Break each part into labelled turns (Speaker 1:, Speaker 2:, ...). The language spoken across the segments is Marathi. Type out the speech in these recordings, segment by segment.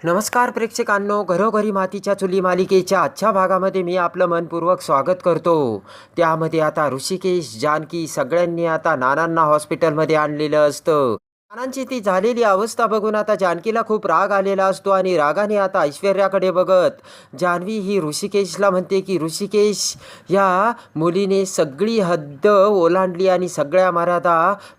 Speaker 1: नमस्कार प्रेक्षकांनो घरोघरी मातीच्या चुली मालिकेच्या आजच्या भागामध्ये मी आपलं मनपूर्वक स्वागत करतो. त्यामध्ये आता ऋषिकेश जानकी सगळ्यांनी आता नानांना हॉस्पिटलमध्ये आणलेलं असतं. नानांची ती झालेली अवस्था बघून आता जानकीला खूप राग आलेला असतो आणि रागाने आता ऐश्वर्याकडे बघत जान्हवी ही ऋषिकेशला म्हणते की ऋषिकेश या मुलीने सगळी हद्द ओलांडली आणि सगळ्या मर्यादा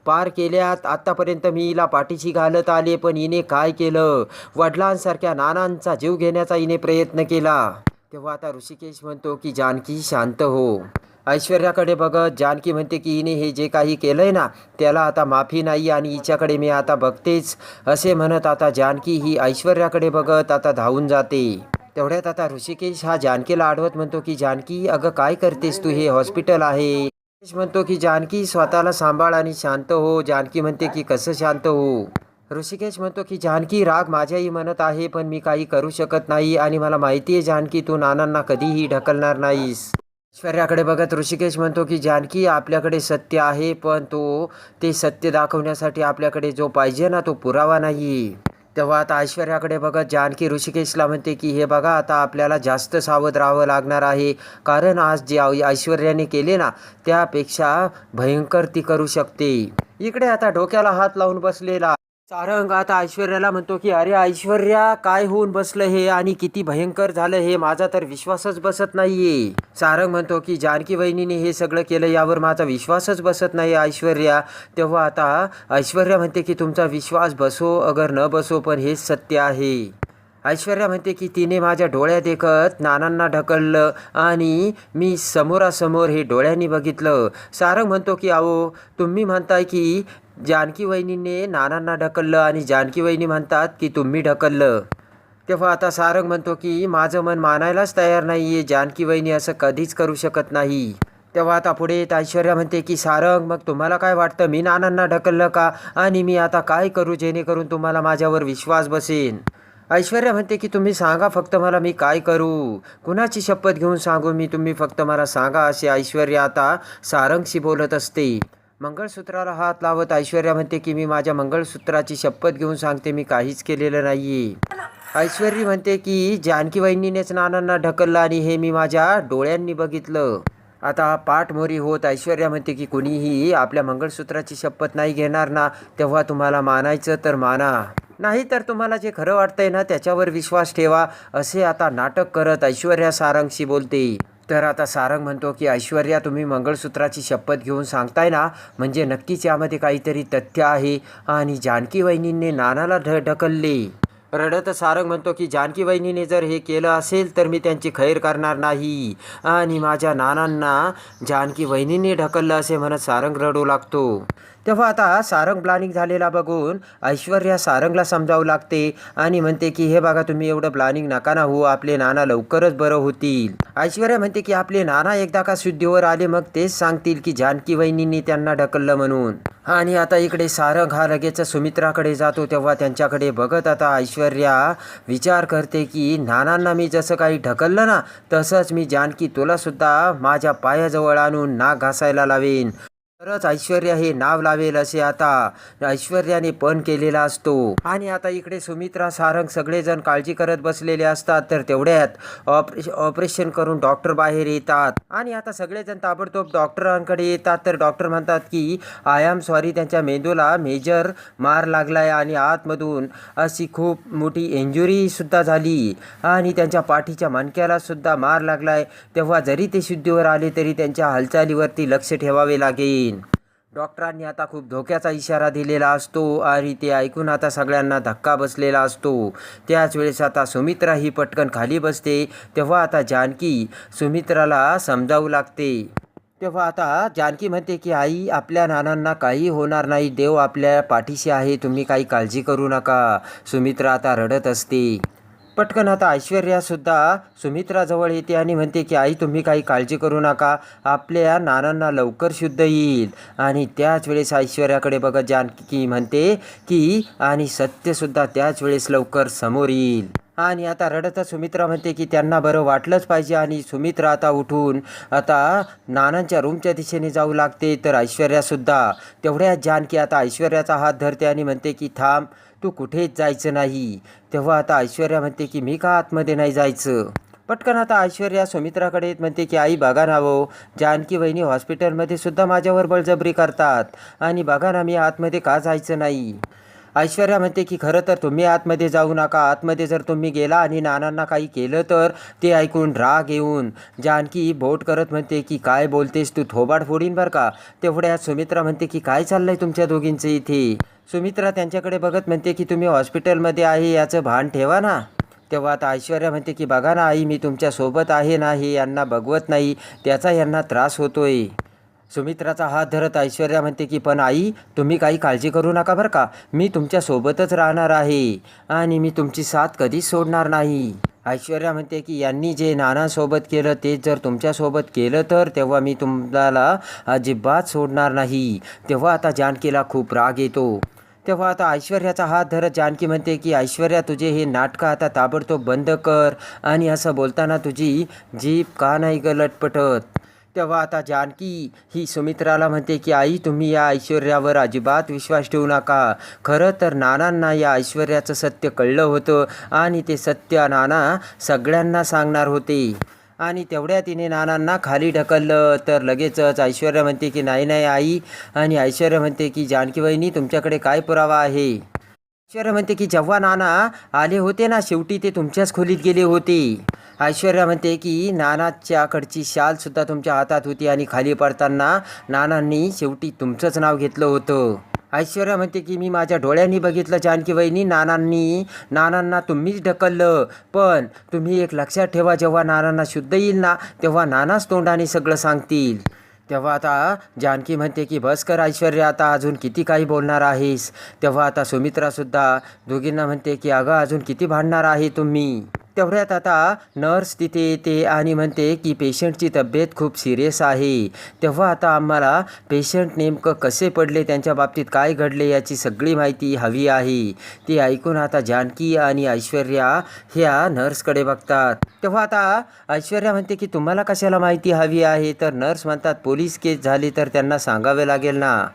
Speaker 1: पार केल्यात. आत्तापर्यंत मी हिला पाठीशी घालत आले पण हिने काय केलं? वडिलांसारख्या नानांचा जीव घेण्याचा हिने प्रयत्न केला. तेव्हा आता ऋषिकेश म्हणतो की जानकी शांत हो. ऐश्वर्याकडे बघत जानकी म्हणते की हिने हे जे काही केलंय ना त्याला आता माफी नाही आणि हिच्याकडे मी आता बघतेच. असे म्हणत आता जानकी ही ऐश्वर्याकडे बघत आता धावून जाते. तेवढ्यात आता ऋषिकेश हा जानकीला आढवत म्हणतो की जानकी अगं काय करतेस तू? हे हॉस्पिटल आहे. ऋषिकेश म्हणतो की जानकी स्वतःला सांभाळ आणि शांत हो. जानकी म्हणते की कसं शांत हो? ऋषिकेश म्हणतो की जानकी राग माझ्याही म्हणत आहे पण मी काही करू शकत नाही आणि मला माहिती आहे जानकी तू नानांना कधीही ढकलणार नाहीस. ऐश्वर्याकडे बघत ऋषिकेश म्हणतो की जानकी आपल्याकडे सत्य आहे पण तो ते सत्य दाखवण्यासाठी आपल्याकडे जो पाहिजे ना तो पुरावा नाही. तेव्हा आता ऐश्वर्याकडे बघत जानकी ऋषिकेशला म्हणते की हे बघा आता आपल्याला जास्त सावध राहावं लागणार आहे. कारण आज जे ऐश्वर्याने केले ना त्यापेक्षा भयंकर ती करू शकते. इकडे आता डोक्याला हात लावून बसलेला सारंग आता ऐश्वर्याला म्हणतो की अरे ऐश्वर्या काय होऊन बसलं हे? आणि किती भयंकर झालं हे? माझा तर विश्वासच बसत नाहीये. सारंग म्हणतो की जानकी वहिनीने हे सगळं केलं यावर माझा विश्वासच बसत नाही ऐश्वर्या. तेव्हा आता ऐश्वर्या म्हणते की तुमचा विश्वास बसो अगर न बसो पण हेच सत्य आहे. ऐश्वर्या म्हणते की तिने माझ्या डोळ्या देखत नानांना ढकललं आणि मी समोरासमोर हे डोळ्यांनी बघितलं. सारंग म्हणतो की अहो तुम्ही म्हणताय की जानकी वहिनीने नानांना ढकललं आणि जानकी वहिनी म्हणतात की तुम्ही ढकललं. तेव्हा आता सारंग म्हणतो की माझं मन मानायलाच तयार नाही आहे जानकी वहिनी असं कधीच करू शकत नाही. तेव्हा आता पुढे येत ऐश्वर्या म्हणते की सारंग मग तुम्हाला काय वाटतं? मी नानांना ढकललं का? आणि मी आता काय करू जेणेकरून तुम्हाला माझ्यावर विश्वास बसेन? ऐश्वर्या म्हणते की तुम्ही सांगा फक्त मला मी काय करू. कुणाची शपथ घेऊन सांगू मी? तुम्ही फक्त मला सांगा असे ऐश्वर्या आता सारंगशी बोलत असते. मंगळसूत्राला हात लावत ऐश्वर्या म्हणते की मी माझ्या मंगळसूत्राची शपथ घेऊन सांगते मी काहीच केलेलं नाही ऐश्वर्या म्हणते की जानकी वहिनीनेच नानांना ढकललं आणि हे मी माझ्या डोळ्यांनी बघितलं. आता पाठमोरी होत ऐश्वर्या म्हणते की कुणीही आपल्या मंगळसूत्राची शपथ नाही घेणार ना तेव्हा तुम्हाला मानायचं तर माना. नाही तर तुम्हाला जे खरं वाटतंय ना त्याच्यावर विश्वास ठेवा. असे आता नाटक करत ऐश्वर्या सारंगशी बोलते. तर आता सारंग म्हणतो की ऐश्वर्या तुम्ही मंगळसूत्राची शपथ घेऊन सांगताय ना? म्हणजे नक्कीच यामध्ये काहीतरी तथ्य आहे. आणि जानकी वहिनींनी नानाला ढ ढकलले. रडत सारंग म्हणतो की जानकी वहिनीने जर हे केलं असेल तर मी त्यांची खैर करणार नाही. आणि माझ्या नानांना जानकी वहिनीने ढकललं असे म्हणत सारंग रडू लागतो. तेव्हा आता सारंग प्लॅनिंग झालेला बघून ऐश्वर्या सारंगला समजावू लागते आणि म्हणते की हे बघा तुम्ही एवढं प्लॅनिंग नका ना हो आपले नाना लवकरच बरं होतील. ऐश्वर्या म्हणते की आपले नाना एकदा का शुद्धीवर आले मग तेच सांगतील की जानकी वहिनींनी त्यांना ढकललं म्हणून. आणि आता इकडे सारंग हा लगेच सुमित्राकडे जातो तेव्हा त्यांच्याकडे बघत आता ऐश्वर्या विचार करते की नानांना मी जसं काही ढकललं ना तसंच मी जानकी तुलासुद्धा माझ्या पायाजवळ आणून नाक घासायला लावेन. तरच ऐश्वर्या हे नाव लावेल असे आता ऐश्वर्याने पण केलेला असतो. आणि आता इकडे सुमित्रा सारंग सगळेजण काळजी करत बसलेले असतात तर तेवढ्यात ऑपरेशन ऑपरेशन करून डॉक्टर बाहेर येतात. आणि आता सगळेजण ताबडतोब डॉक्टरांकडे येतात तर डॉक्टर म्हणतात की आय एम सॉरी त्यांच्या मेंदूला मेजर मार लागलाय आणि आतमधून अशी खूप मोठी इंजुरीसुद्धा झाली. आणि त्यांच्या पाठीच्या मणक्यालासुद्धा मार लागलाय. तेव्हा जरी ते शुद्धीवर आले तरी त्यांच्या हालचालीवरती लक्ष ठेवावे लागेल. डॉक्टरांनी आता खूप धोक्याचा इशारा दिलेला असतो. आणि ते ऐकून आता सगळ्यांना धक्का बसलेला असतो. त्याच वेळेस आता सुमित्रा ही पटकन खाली बसते. तेव्हा आता जानकी सुमित्राला समजावू लागते. तेव्हा आता जानकी म्हणते की आई आपल्या नानांना काही होणार नाही. देव आपल्या पाठीशी आहे. तुम्ही काही काळजी करू नका. सुमित्रा आता रडत असते. पटकन आता ऐश्वर्यासुद्धा सुमित्राजवळ येते आणि म्हणते की आई तुम्ही काही काळजी करू नका. आपल्या नानांना लवकर शुद्ध येईल. आणि त्याच वेळेस ऐश्वर्याकडे बघत जानकी म्हणते की आणि सत्यसुद्धा त्याच वेळेस लवकर समोर येईल. आणि आता रडतच सुमित्रा म्हणते की त्यांना बरं वाटलंच पाहिजे. आणि सुमित्रा आता उठून आता नानांच्या रूमच्या दिशेने जाऊ लागते. तर ऐश्वर्यासुद्धा तेवढ्याच जानकी आता ऐश्वर्याचा हात धरते आणि म्हणते की थांब तू कुठेच जायचं नाही. तेव्हा आता ऐश्वर्या म्हणते की मी का आतमध्ये नाही जायचं? पटकन आता ऐश्वर्या सुमित्राकडे येत म्हणते की आई बघा ना हो जानकी वहिनी हॉस्पिटलमध्ये सुद्धा माझ्यावर बळजबरी करतात आणि बघा ना मी आतमध्ये का जायचं नाही? ऐश्वर्या म्हणते की खरं तर तुम्ही आतमध्ये जाऊ नका. आतमध्ये जर तुम्ही गेला आणि नानांना काही केलं तर ते ऐकून राग येऊन जानकी बोट करत म्हणते की काय बोलतेस तू? थोबाड फोडीन बरं का? तेवढ्यात सुमित्रा म्हणते की काय चाललंय तुमच्या दोघींचं इथे? सुमित्रा त्यांच्याकडे बघत म्हणते की तुम्ही हॉस्पिटलमध्ये आहे याचं भान ठेवा ना. तेव्हा आता ऐश्वर्या म्हणते की बघा ना आई मी तुमच्यासोबत आहे ना हे यांना बघवत नाही. त्याचा यांना त्रास होतोय. सुमित्राचा हात धरत ऐश्वर्या म्हणते की पण आई तुम्ही काही काळजी करू नका बरं का. मी तुमच्यासोबतच राहणार आहे आणि मी तुमची साथ कधीच सोडणार नाही. ऐश्वर्या म्हणते की यांनी जे नानासोबत केलं तेच जर तुमच्यासोबत केलं तर तेव्हा मी तुम्हाला अजिबात सोडणार नाही. तेव्हा आता जानकीला खूप राग येतो. तेव्हा आता ऐश्वर्याचा हात धरत जानकी म्हणते की ऐश्वर्या तुझे हे नाटकं आता ताबडतोब बंद कर आणि असं बोलताना तुझी जीभ का नाही ग लटपटत तेव्हा आता जानकी ही सुमित्राला म्हणते की आई तुम्ही या ऐश्वर्यावर अजिबात विश्वास ठेवू नका. खरं तर नानांना या ऐश्वर्याचं सत्य कळलं होतं आणि ते सत्य नाना सगळ्यांना सांगणार होते. आणि तेवढ्या तिने नानांना खाली ढकललं. तर लगेचच ऐश्वर्या म्हणते की नाही नाही आई. आणि ऐश्वर्या म्हणते की जानकी वहिनी तुमच्याकडे काय पुरावा आहे? ऐश्वर्या म्हणते की जेव्हा नाना आले होते ना शेवटी ते तुमच्याच खोलीत गेले होते. ऐश्वर्या म्हणते की नानाच्याकडची शालसुद्धा तुमच्या हातात होती आणि खाली पडताना नानांनी शेवटी तुमचंच नाव घेतलं होतं. ऐश्वर्या म्हणते की मी माझ्या डोळ्यांनी बघितलं जानकी वहिनी नानांनी नानांना तुम्हीच ढकललं. पण तुम्ही एक लक्षात ठेवा जेव्हा नानांना शुद्ध येईल ना तेव्हा नानाच तोंडाने सगळं सांगतील. तेव्हा आता जानकी म्हणते की बस कर ऐश्वर्या आता अजून किती काही बोलणार आहेस? तेव्हा आता सुमित्रासुद्धा दोघींना म्हणते की अगं अजून किती भांडणार आहे तुम्ही? तेवढ्यात आता नर्स तिथे येते आणि म्हणते की पेशंटची तब्येत खूप सिरियस आहे. तेव्हा आता आम्हाला पेशंट नेमकं कसे पडले त्यांच्या बाबतीत काय घडले याची सगळी माहिती हवी आहे. ती ऐकून आता जानकी आणि ऐश्वर्या ह्या नर्सकडे बघतात. तेव्हा आता ऐश्वर्या म्हणते की तुम्हाला कशाला माहिती हवी आहे? तर नर्स म्हणतात पोलीस केस झाली तर त्यांना सांगावे लागेल ना.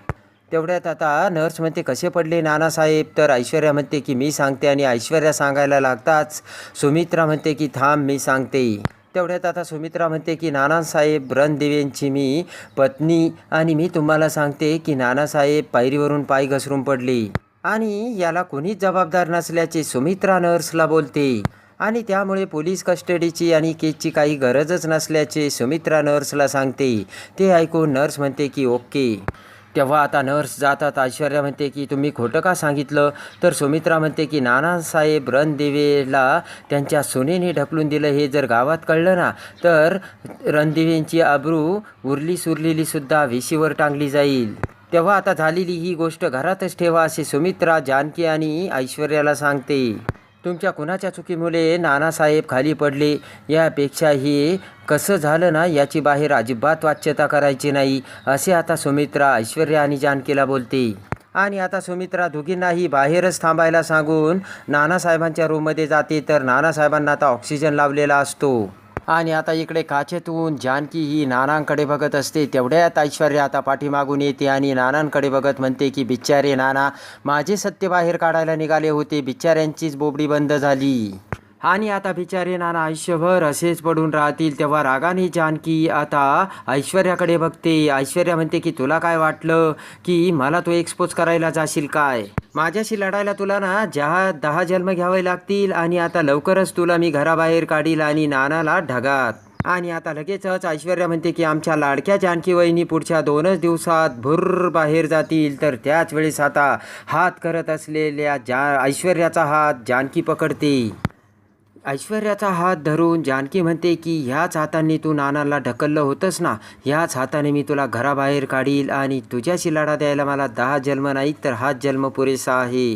Speaker 1: तेवढ्यात आता नर्स म्हणते कसे पडले नानासाहेब? तर ऐश्वर्या म्हणते की मी सांगते आणि ऐश्वर्या सांगायला लागताच. सुमित्रा म्हणते की थांब मी सांगते. तेवढ्यात आता सुमित्रा म्हणते की नानासाहेब रणदिवेंची मी पत्नी आणि मी तुम्हाला सांगते की नानासाहेब पायरीवरून पाय घसरून पडले आणि याला कोणीच जबाबदार नसल्याचे सुमित्रा नर्सला बोलते. आणि त्यामुळे पोलीस कस्टडीची आणि केसची काही गरजच नसल्याचे सुमित्रा नर्सला सांगते. ते ऐकून नर्स म्हणते की ओके. तेव्हा आता नर्स जातात. ऐश्वर्या म्हणते की तुम्ही खोटं का सांगितलं? तर सुमित्रा म्हणते की नानासाहेब रणदिवेला त्यांच्या सुनेने ढकलून दिलं हे जर गावात कळलं ना तर रणदिवेंची आबरू उरली सुरलेलीसुद्धा विशीवर टांगली जाईल. तेव्हा आता झालेली ही गोष्ट घरातच ठेवा असे सुमित्रा जानकी आणि ऐश्वर्याला सांगते. तुमच्या कुणाच्या चुकीमुळे नानासाहेब खाली पडले? यापेक्षा हे कसं झालं ना? याची बाहेर अजिबात वाच्यता करायची नाही. असे आता सुमित्रा ऐश्वर्या आणि जानकीला बोलते. आणि आता सुमित्रा दोघींनाही बाहेरच थांबायला सांगून नानासाहेबांच्या रूममध्ये जाते. तर नानासाहेबांना आता ऑक्सिजन लावलेला असतो. आणि आता इकडे काचेतून जानकी ही नानांकडे बघत असते. तेवढ्यात ऐश्वर्या आता पाठीमागून येते आणि नानांकडे बघत म्हणते की बिचारे नाना माझे सत्य बाहेर काढायला निघाले होते. बिचाऱ्यांचीच बोबडी बंद झाली. आणि आता बिचारे नाना आयुष्यभर असेच पडून राहतील तेव्हा रागाने जानकी आता ऐश्वर्याकडे बघते. ऐश्वर्या म्हणते की तुला काय वाटलं की मला तू एक्सपोज करायला जाशील काय? माझ्याशी लढायला तुला ना ज्या दहा जन्म घ्यावे लागतील आणि आता लवकरच तुला मी घराबाहेर काढील आणि नानाला ढगात. आणि आता लगेचच ऐश्वर्या म्हणते की आमच्या लाडक्या जानकी वहिनी पुढच्या दोनच दिवसात भुर्र बाहेर जातील. तर त्याच वेळेस आता हात करत असलेल्या जा ऐश्वर्याचा हात जानकी पकडते. ऐश्वर्याचा हात धरून जानकी म्हणते की ह्याच हाताने तू नानाला ढकललं होतंस ना? ह्याच हाताने मी तुला घराबाहेर काढील आणि तुझ्याशी लढा द्यायला मला दहा जन्म नाहीत तर हाच जन्म पुरेसा आहे.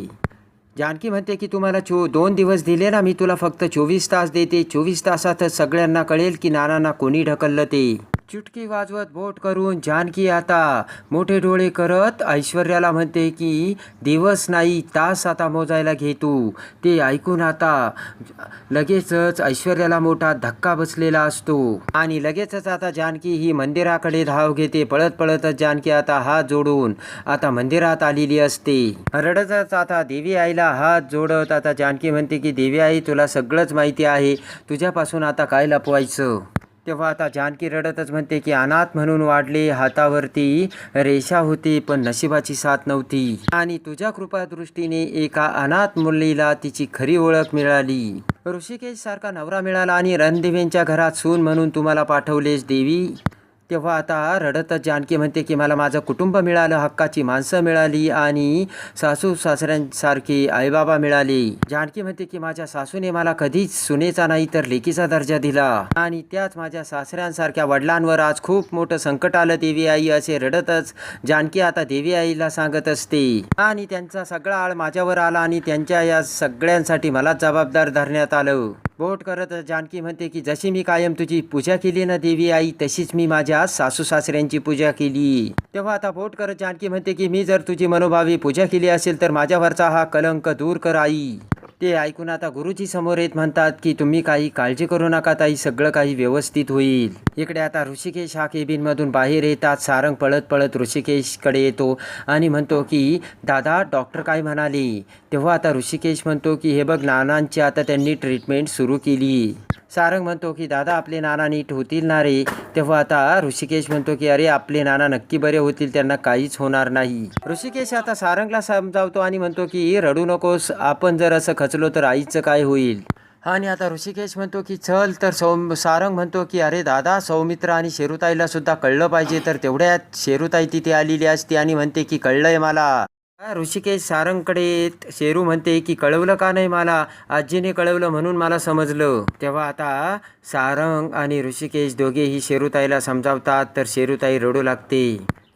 Speaker 1: जानकी म्हणते की तुम्हाला चो दोन दिवस दिले ना मी तुला फक्त चोवीस तास देते. चोवीस तासातच सगळ्यांना कळेल की नानांना कोणी ढकललं ते. चुटकी वाजवत बोट करून जानकी आता मोठे डोळे करत ऐश्वर्याला म्हणते की दिवस नाही तास आता मोजायला घेतो ते ऐकून आता लगेचच ऐश्वर्याला मोठा धक्का बसलेला असतो. आणि लगेचच आता जानकी ही मंदिराकडे धाव घेते. पळत पळतच जानकी आता हात जोडून आता मंदिरात आलेली असते. रडतच आता देवी आईला हात जोडत आता जानकी म्हणते की देवी आई तुला सगळंच माहिती आहे. तुझ्यापासून आता काय लपवायचं? तेव्हा आता जानकी रडतच म्हणते की अनाथ म्हणून वाढले हातावरती रेषा होती पण नशिबाची साथ नव्हती. आणि तुझ्या कृपादृष्टीने एका अनाथ मुलीला तिची खरी ओळख मिळाली. ऋषिकेश सारखा नवरा मिळाला आणि रणदेवींच्या घरात सून म्हणून तुम्हाला पाठवलेस देवी. तेव्हा आता रडतच जानकी म्हणते की मला माझं कुटुंब मिळालं हक्काची माणसं मिळाली आणि सासू सासऱ्यांसारखी आईबाबा मिळाले. जानकी म्हणते की माझ्या सासूने मला कधीच सुनेचा नाही तर लेकीचा दर्जा दिला. आणि त्याच माझ्या सासऱ्यांसारख्या वडिलांवर आज खूप मोठं संकट आलं. देवी आई असे रडतच जानकी आता देवी आईला सांगत असते. आणि त्यांचा सगळा आळ माझ्यावर आला आणि त्यांच्या या सगळ्यांसाठी मला जबाबदार धरण्यात आलं. बोट करत जानकी म्हणते की जशी मी कायम तुझी पूजा केली ना देवी आई तशीच मी माझ्या सासू सासऱ्यांची पूजा केली. तेव्हा आता बोट करत जानकी म्हणते की मी जर तुझी मनोभावी पूजा केली असेल तर माझ्यावरचा हा कलंक दूर कर आई. ते ऐकून आता गुरुजी समोर येत म्हणतात की तुम्ही काही काळजी करू नका ताई सगळं काही व्यवस्थित होईल. इकडे आता ऋषिकेश हा केबिनमधून बाहेर येतात सारंग पळत पळत ऋषिकेशकडे येतो आणि म्हणतो की दादा डॉक्टर काय म्हणाले? तेव्हा आता ऋषिकेश म्हणतो की हे बघ नानांची आता त्यांनी ट्रीटमेंट सुरू केली. सारंग म्हणतो की दादा आपले नाना नीट होतील ना रे. तेव्हा आता ऋषिकेश म्हणतो की अरे आपले नाना नक्की बरे होतील त्यांना काहीच होणार नाही. ऋषिकेश आता सारंगला समजावतो आणि म्हणतो की रडू नकोस आपण जर असं खचलो तर आईचं काय होईल? आणि आता ऋषिकेश म्हणतो की चल तर सौ सारंग म्हणतो की अरे दादा सौमित्र आणि शेरुताईला सुद्धा कळलं पाहिजे तर तेवढ्यात शेरुताई तिथे आलेली असते आणि म्हणते की कळलंय मला. ऋषिकेश सारंगकडे शेरू म्हणते की कळवलं का नाही मला? आजीने कळवलं म्हणून मला समजलं. तेव्हा आता सारंग आणि ऋषिकेश दोघेही शेरूताईला समजावतात तर शेरूताई रडू लागते.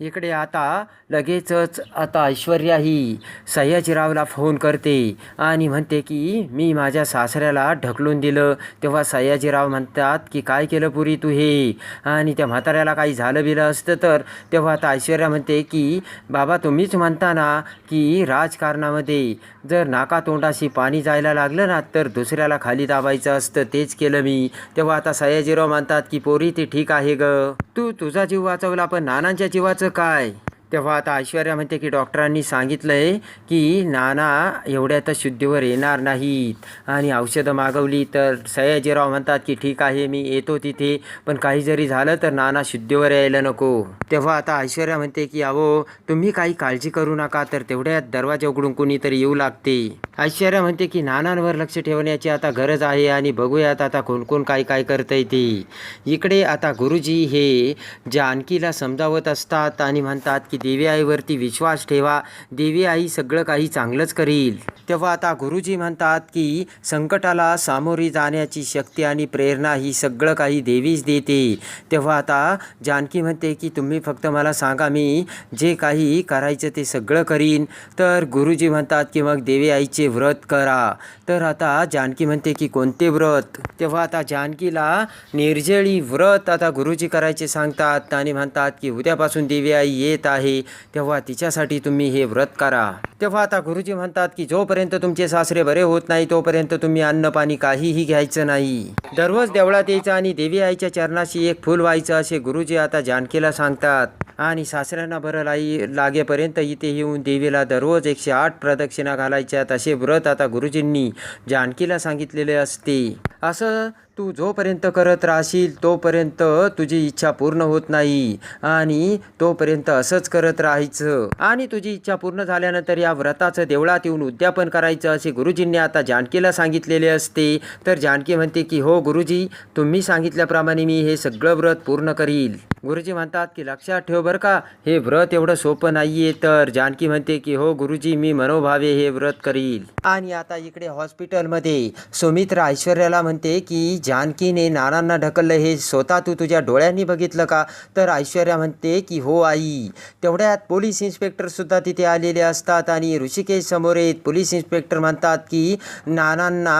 Speaker 1: इकडे आता लगेचच आता ऐश्वर्या ही सयाजीरावला फोन करते आणि म्हणते की मी माझ्या सासऱ्याला ढकलून दिलं. तेव्हा सयाजीराव म्हणतात की काय केलं पुरी तू हे? आणि त्या म्हाताऱ्याला काही झालं बिलं असतं तर तेव्हा आता ऐश्वर्या म्हणते की बाबा तुम्हीच म्हणता ना की राजकारणामध्ये जर नाका तोंडाशी पाणी जायला लागलं ना तर दुसऱ्याला खाली दाबायचं असतं. तेच केलं मी. तेव्हा आता सयाजीराव म्हणतात की पोरी ते ठीक आहे ग. तू तुझा जीव वाचवला पण नानांच्या जीवाचं काय? तेव्हा आता ऐश्वर्या म्हणते की डॉक्टरांनी सांगितलंय की नाना एवढ्यातच शुद्धीवर येणार नाहीत. आणि औषधं मागवली तर सयाजीराव म्हणतात की ठीक आहे मी येतो तिथे. पण काही जरी झालं तर नाना शुद्धीवर यायला नको. तेव्हा आता ऐश्वर्या म्हणते की अहो तुम्ही काही काळजी करू नका. तर तेवढ्यात दरवाजा उघडून कोणीतरी येऊ लागते. ऐश्वर्या म्हणते की नानांवर लक्ष ठेवण्याची आता गरज आहे आणि बघूयात आता कोण कोण काय काय करतंय ते. इकडे आता गुरुजी हे जानकीला समजावत असतात आणि म्हणतात की देवी आईवरती विश्वास ठेवा. देवी आई सगळं काही चांगलंच करील. तेव्हा आता गुरुजी म्हणतात की संकटाला सामोरी जाण्याची शक्ती आणि प्रेरणा ही सगळं काही देवीच देते. तेव्हा आता जानकी म्हणते की तुम्ही फक्त मला सांगा मी जे काही करायचं ते सगळं करीन. तर गुरुजी म्हणतात की मग देवी आईचे व्रत करा. तर आता जानकी म्हणते की कोणते व्रत? तेव्हा आता जानकीला निर्जळी व्रत आता गुरुजी करायचे सांगतात. आणि म्हणतात की उद्यापासून देवी आई येत आहे तेव्हा तिच्यासाठी तुम्ही हे व्रत करा. तेव्हा आता गुरुजी म्हणतात की जोपर्यंत तुमचे सासरे बरे होत नाही तोपर्यंत तुम्ही अन्न पाणी काहीही घ्यायचं नाही. दररोज देवळात यायचं आणि देवी आईच्या चरणाशी एक फुल व्हायचं असे गुरुजी आता जानकीला सांगतात. आणि सासऱ्यांना बरं लाई लागेपर्यंत इथे येऊन देवीला दररोज एकशे आठ प्रदक्षिणा घालायच्यात असे व्रत आता गुरुजींनी जानकीला सांगितलेले असते. असं तू जोपर्यंत करत राहशील तोपर्यंत तुझी इच्छा पूर्ण होत नाही. आणि तोपर्यंत असंच करत राहायचं. आणि तुझी इच्छा पूर्ण झाल्यानंतर या व्रताचं देवळात येऊन उद्यापन करायचं असे गुरुजींनी आता जानकीला सांगितलेले असते. तर जानकी म्हणते की हो गुरुजी तुम्ही सांगितल्याप्रमाणे मी हे सगळं व्रत पूर्ण करील. गुरुजी म्हणतात की लक्षात ठेव बरं का हे व्रत एवढं सोपं नाहीये. तर जानकी म्हणते की हो गुरुजी मी मनोभावे हे व्रत करील. आणि आता इकडे हॉस्पिटलमध्ये सुमित्रा ऐश्वर्याला म्हणते की जानकीने नानांना ढकललं हे स्वतः तू तुझ्या डोळ्यांनी बघितलं का? तर ऐश्वर्या म्हणते की हो आई. तेवढ्यात पोलीस इन्स्पेक्टरसुद्धा तिथे आलेले असतात आणि ऋषिकेश समोर येत पोलीस इन्स्पेक्टर म्हणतात की नानांना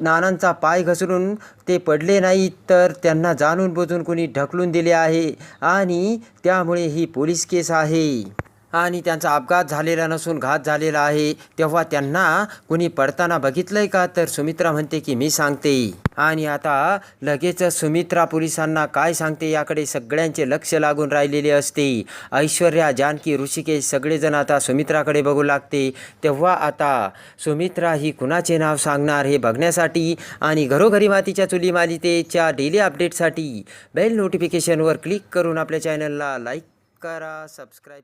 Speaker 1: नानांचा पाय घसरून ते पडले नाहीत तर त्यांना जाणून बुजून कुणी ढकलून दिले आहे आणि त्यामुळे ही पोलीस केस आहे. आणि त्यांचा अपघात झालेला नसून घात झालेला आहे. तेव्हा त्यांना कुणी पडताना बघितलंय का? तर सुमित्रा म्हणते की मी सांगते. आणि आता लगेच सुमित्रा पोलिसांना काय सांगते याकडे सगळ्यांचे लक्ष लागून राहिलेले असते. ऐश्वर्या जानकी ऋषिकेश सगळेजण आता सुमित्राकडे बघू लागते. तेव्हा आता सुमित्रा ही कुणाचे नाव सांगणार हे बघण्यासाठी आणि घरोघरी मातीच्या चुली मालिकेच्या डेली अपडेटसाठी बेल नोटिफिकेशनवर क्लिक करून आपल्या चॅनलला लाईक करा सबस्क्राईब